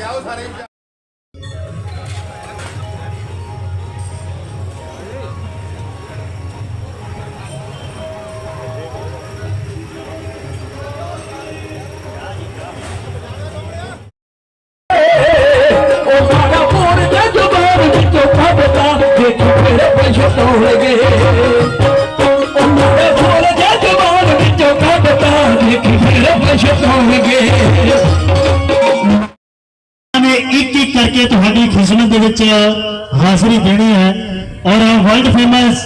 जाओ सारे ਨੇ ਇੱਕ ਇੱਕ ਕਰਕੇ ਤੁਹਾਡੀ ਖਿਦਮਤ ਦੇ ਵਿੱਚ ਹਾਜ਼ਰੀ ਦੇਣੀ ਹੈ। ਔਰ ਵਰਲਡ ਫੇਮਸ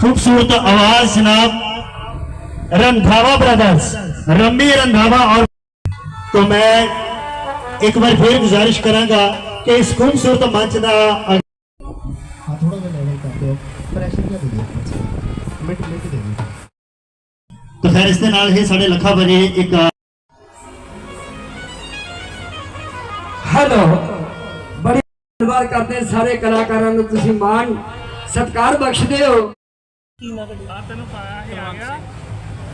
ਖੂਬਸੂਰਤ ਆਵਾਜ਼ ਜਨਾਬ ਰੰਧਾਵਾ ਬ੍ਰਦਰਸ ਰੰਮੀ ਰੰਧਾਵਾ ਔਰ ਤੋਂ ਮੈਂ ਇੱਕ ਵਾਰ ਫੇਰ ਗੁਜ਼ਾਰਿਸ਼ ਕਰਾਂਗਾ ਕਿ ਇਸ ਖੂਬਸੂਰਤ ਮੰਚ ਦਾ ਥੋੜਾ ਫਿਰ ਇਸ ਦੇ ਨਾਲ ਹੀ ਸਾਡੇ ਲੱਖਾ ਵਜੇ ਇੱਕ ਹੈਲੋ ਬੜੀ ਧੰਨਵਾਦ ਕਰਦੇ ਸਾਰੇ ਕਲਾਕਾਰਾਂ ਨੂੰ ਤੁਸੀਂ ਮਾਣ ਸਤਿਕਾਰ ਬਖਸ਼ਦੇ ਹੋ। ਆ ਤੈਨੂੰ ਪਾਇਆ ਇਹ ਆ ਗਿਆ।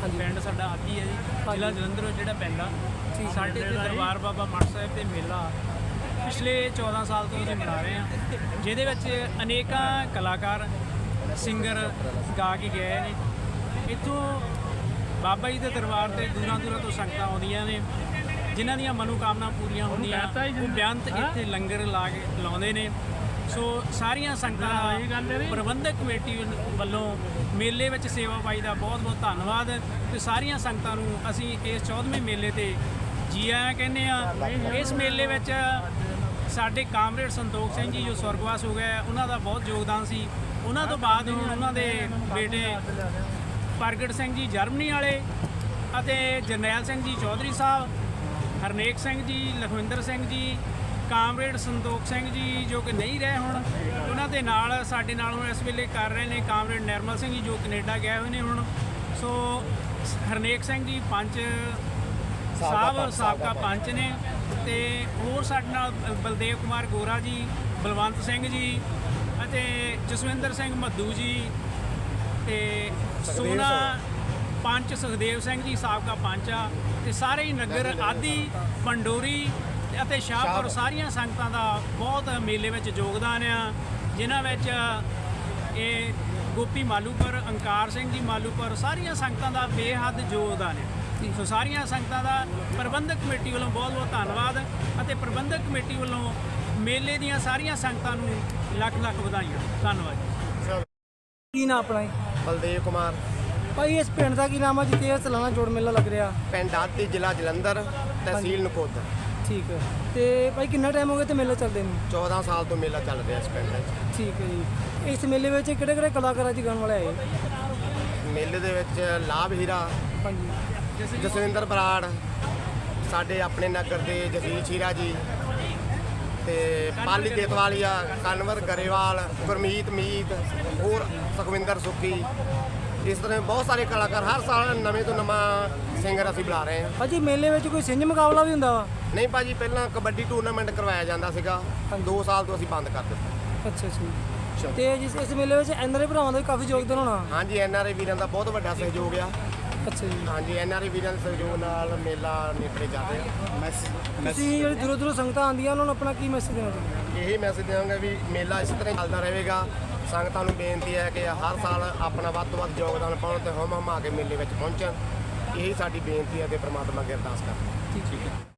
ਪਿੰਡ ਸਾਡਾ ਆਦੀ ਹੈ ਜੀ ਜ਼ਿਲ੍ਹਾ ਜਲੰਧਰ ਜਿਹੜਾ ਪੈਂਦਾ ਸਾਡੇ ਇੱਥੇ ਦਰਬਾਰ ਬਾਬਾ ਮੱਠ ਸਾਹਿਬ ਤੇ ਮੇਲਾ ਪਿਛਲੇ 14 ਸਾਲ ਤੋਂ ਅਸੀਂ ਮਨਾ ਰਹੇ ਹਾਂ। ਜਿਹਦੇ ਵਿੱਚ ਅਨੇਕਾਂ ਕਲਾਕਾਰ ਸਿੰਗਰ ਗਾ ਕੇ ਗਏ ਨੇ। ਇੱਥੋਂ ਬਾਬਾ ਜੀ ਦੇ ਦਰਬਾਰ ਤੇ ਦੂਰਾਂ ਦੂਰਾਂ ਤੋਂ ਸੰਗਤਾਂ ਆਉਂਦੀਆਂ ਨੇ। ਜਿਨ੍ਹਾਂ ਦੀਆਂ ਮਨੋਕਾਮਨਾ ਪੂਰੀਆਂ ਹੁੰਦੀਆਂ ਉਹ ਬੇਅੰਤ ਇੱਥੇ ਲੰਗਰ ਲਾ ਕੇ ਲਾਉਂਦੇ ਨੇ। ਸੋ ਸਾਰੀਆਂ ਸੰਗਤਾਂ ਪ੍ਰਬੰਧਕ ਕਮੇਟੀ ਵੱਲੋਂ ਮੇਲੇ ਵਿੱਚ ਸੇਵਾ ਪਾਈ ਦਾ ਬਹੁਤ ਬਹੁਤ ਧੰਨਵਾਦ। ਤੇ ਸਾਰੀਆਂ ਸੰਗਤਾਂ ਨੂੰ ਅਸੀਂ ਇਸ 14ਵੇਂ ਮੇਲੇ ਤੇ ਜੀ ਆਇਆਂ ਕਹਿੰਦੇ ਆ ਇਸ ਮੇਲੇ ਵਿੱਚ ਸਾਡੇ ਕਾਮਰੇਡ ਸੰਤੋਖ ਸਿੰਘ ਜੀ ਜੋ ਸਵਰਗਵਾਸ ਹੋ ਗਏ ਉਹਨਾਂ ਦਾ ਬਹੁਤ ਯੋਗਦਾਨ ਸੀ। ਉਹਨਾਂ ਤੋਂ ਬਾਅਦ ਉਹਨਾਂ ਦੇ ਬੇਟੇ ਪ੍ਰਗਟ ਸਿੰਘ ਜੀ ਜਰਮਨੀ ਵਾਲੇ ਅਤੇ ਜਰਨੈਲ ਸਿੰਘ ਜੀ ਚੌਧਰੀ ਸਾਹਿਬ ਹਰਨੇਕ ਸਿੰਘ ਜੀ ਲਖਵਿੰਦਰ ਸਿੰਘ ਜੀ ਕਾਮਰੇਡ ਸੰਤੋਖ ਸਿੰਘ ਜੀ ਜੋ ਕਿ ਨਹੀਂ ਰਹੇ ਹੁਣ ਉਹਨਾਂ ਦੇ ਨਾਲ ਸਾਡੇ ਨਾਲ ਹੁਣ ਇਸ ਵੇਲੇ ਕਰ ਰਹੇ ਨੇ ਕਾਮਰੇਡ ਨਿਰਮਲ ਸਿੰਘ ਜੀ ਜੋ ਕੈਨੇਡਾ ਗਏ ਹੋਏ ਨੇ ਹੁਣ। ਸੋ ਹਰਨੇਕ ਸਿੰਘ ਜੀ ਪੰਜ ਸਾਹਿਬ ਸਾਬਕਾ ਪੰਚ ਨੇ ਤੇ ਹੋਰ ਸਾਡੇ ਨਾਲ ਬਲਦੇਵ ਕੁਮਾਰ ਗੋਰਾ ਜੀ ਬਲਵੰਤ ਸਿੰਘ ਜੀ ਅਤੇ ਜਸਵਿੰਦਰ ਸਿੰਘ ਮੱਧੂ ਜੀ ਤੇ ਸੋਨਾ ਪੰਚ ਸੁਖਦੇਵ ਸਿੰਘ ਜੀ ਸਾਬਕਾ ਪੰਚ ਆ ਤੇ ਸਾਰੇ ਹੀ ਨਗਰ ਆਦੀ ਪੰਡੋਰੀ ਅਤੇ ਸ਼ਾਹਪੁਰ ਸਾਰੀਆਂ ਸੰਗਤਾਂ ਦਾ ਬਹੁਤ ਮੇਲੇ ਵਿੱਚ ਯੋਗਦਾਨ ਆ ਜਿਨ੍ਹਾਂ ਵਿੱਚ ਇਹ ਗੋਪੀ ਮਾਲੂਪੁਰ ਅੰਕਾਰ ਸਿੰਘ ਜੀ ਮਾਲੂਪੁਰ ਸਾਰੀਆਂ ਸੰਗਤਾਂ ਦਾ ਬੇਹੱਦ ਯੋਗਦਾਨ ਹੈ ਸੋ ਸਾਰੀਆਂ ਸੰਗਤਾਂ ਦਾ ਪ੍ਰਬੰਧਕ ਕਮੇਟੀ ਵੱਲੋਂ ਬਹੁਤ ਬਹੁਤ ਧੰਨਵਾਦ ਅਤੇ ਪ੍ਰਬੰਧਕ ਕਮੇਟੀ ਵੱਲੋਂ ਮੇਲੇ ਦੀਆਂ ਸਾਰੀਆਂ ਸੰਗਤਾਂ ਨੂੰ ਲੱਖ ਲੱਖ ਵਧਾਈਆਂ। ਧੰਨਵਾਦ ਕੀ ਨਾਮ ਆਪਣਾ ਜੀ? ਬਲਦੇਵ ਕੁਮਾਰ। ਭਾਈ ਇਸ ਪਿੰਡ ਦਾ ਕੀ ਨਾਮ ਆ ਜਿੱਥੇ ਇਹ ਸਾਲਾਨਾ ਜੋੜ ਮੇਲਾ ਲੱਗ ਰਿਹਾ? ਪਿੰਡ ਆਤੀ ਜ਼ਿਲ੍ਹਾ ਜਲੰਧਰ ਤਹਿਸੀਲ ਨਕੋਦਰ। ਠੀਕ ਹੈ। ਤੇ ਭਾਈ ਕਿੰਨਾ ਟਾਈਮ ਹੋ ਗਿਆ ਤੇ ਮੇਲਾ ਚੱਲਦੇ ਨੂੰ? 14 ਸਾਲ ਤੋਂ ਮੇਲਾ ਚੱਲ ਰਿਹਾ ਇਸ ਪਿੰਡ ਵਿੱਚ। ਠੀਕ ਹੈ ਜੀ। ਇਸ ਮੇਲੇ ਵਿੱਚ ਕਿਹੜੇ ਕਿਹੜੇ ਕਲਾਕਾਰ ਅੱਜ ਗਾਣ ਵਾਲੇ ਆਏ? ਮੇਲੇ ਦੇ ਵਿੱਚ ਲਾਭ ਹੀਰਾ ਹਾਂਜੀ। ਜਸਵਿੰਦਰ ਬਰਾੜ ਸਾਡੇ ਆਪਣੇ ਨਗਰ ਦੇ ਜਸੀਲ ਸ਼ੀਰਾ ਜੀ ਤੇ ਪਾਲੀ ਦੇਤਵਾਲੀਆ ਕਨਵਰ ਗਰੇਵਾਲ ਗੁਰਮੀਤ ਮੀਤ ਹੋਰ ਸੁਖਵਿੰਦਰ ਸੁੱਕੀ ਇਸ ਤਰ੍ਹਾਂ ਬਹੁਤ ਸਾਰੇ ਕਲਾਕਾਰ ਹਰ ਸਾਲ ਨਵੇਂ ਤੋਂ ਨਵਾਂ ਸਿੰਗਰ ਅਸੀਂ ਬੁਲਾ ਰਹੇ ਹਾਂ। ਭਾਜੀ ਮੇਲੇ ਵਿੱਚ ਕੋਈ ਸਿੰਜ ਮੁਕਾਬਲਾ ਵੀ ਹੁੰਦਾ ਵਾ? ਨਹੀਂ ਭਾਜੀ ਪਹਿਲਾਂ ਕਬੱਡੀ ਟੂਰਨਾਮੈਂਟ ਕਰਵਾਇਆ ਜਾਂਦਾ ਸੀਗਾ। 2 ਸਾਲ ਤੋਂ ਅਸੀਂ ਬੰਦ ਕਰ ਦਿੱਤਾ। ਅੱਛਾ ਅੱਛਾ। ਤੇ ਜਿਸ ਇਸ ਮੇਲੇ ਵਿੱਚ ਐਨਆਰਏ ਭਰਾਵਾਂ ਦਾ ਵੀ ਕਾਫੀ ਯੋਗਦਾਨ ਹੋਣਾ। ਹਾਂਜੀ ਐਨਆਰਆਈ ਵੀਰਾਂ ਦਾ ਬਹੁਤ ਵੱਡਾ ਸਹਿਯੋਗ ਆ। ਅੱਛਾ ਜੀ। ਹਾਂਜੀ ਐਨਆਰਆਈ ਵੀਰਾਂ ਦੇ ਸਹਿਯੋਗ ਨਾਲ ਮੇਲਾ ਨੇਪਰੇ ਚੱਲ ਰਿਹਾ ਤੁਸੀਂ ਜਿਹੜੇ ਦੂਰੋਂ ਦੂਰੋਂ ਸੰਗਤਾਂ ਆਉਂਦੀਆਂ ਉਹਨਾਂ ਨੂੰ ਆਪਣਾ ਕੀ ਮੈਸੇਜ ਦੇਣਾ ਚਾਹੁੰਦੇ ਇਹੀ ਮੈਸੇਜ ਦੇਵਾਂਗੇ ਵੀ ਮੇਲਾ ਇਸ ਤਰ੍ਹਾਂ ਚੱਲਦਾ ਰਹੇਗਾ। ਸੰਗਤਾਂ ਨੂੰ ਬੇਨਤੀ ਹੈ ਕਿ ਹਰ ਸਾਲ ਆਪਣਾ ਵੱਧ ਤੋਂ ਵੱਧ ਯੋਗਦਾਨ ਪਾਉਣ ਤੇ ਹਮ ਹਮਾ ਕੇ ਮੇਲੇ ਵਿੱਚ ਪਹੁੰਚਣ। ਇਹੀ ਸਾਡੀ ਬੇਨਤੀ ਹੈ ਤੇ ਪ੍ਰਮਾਤਮਾ ਅੱਗੇ ਅਰਦਾਸ ਕਰਦੇ ਠੀਕ ਹੈ।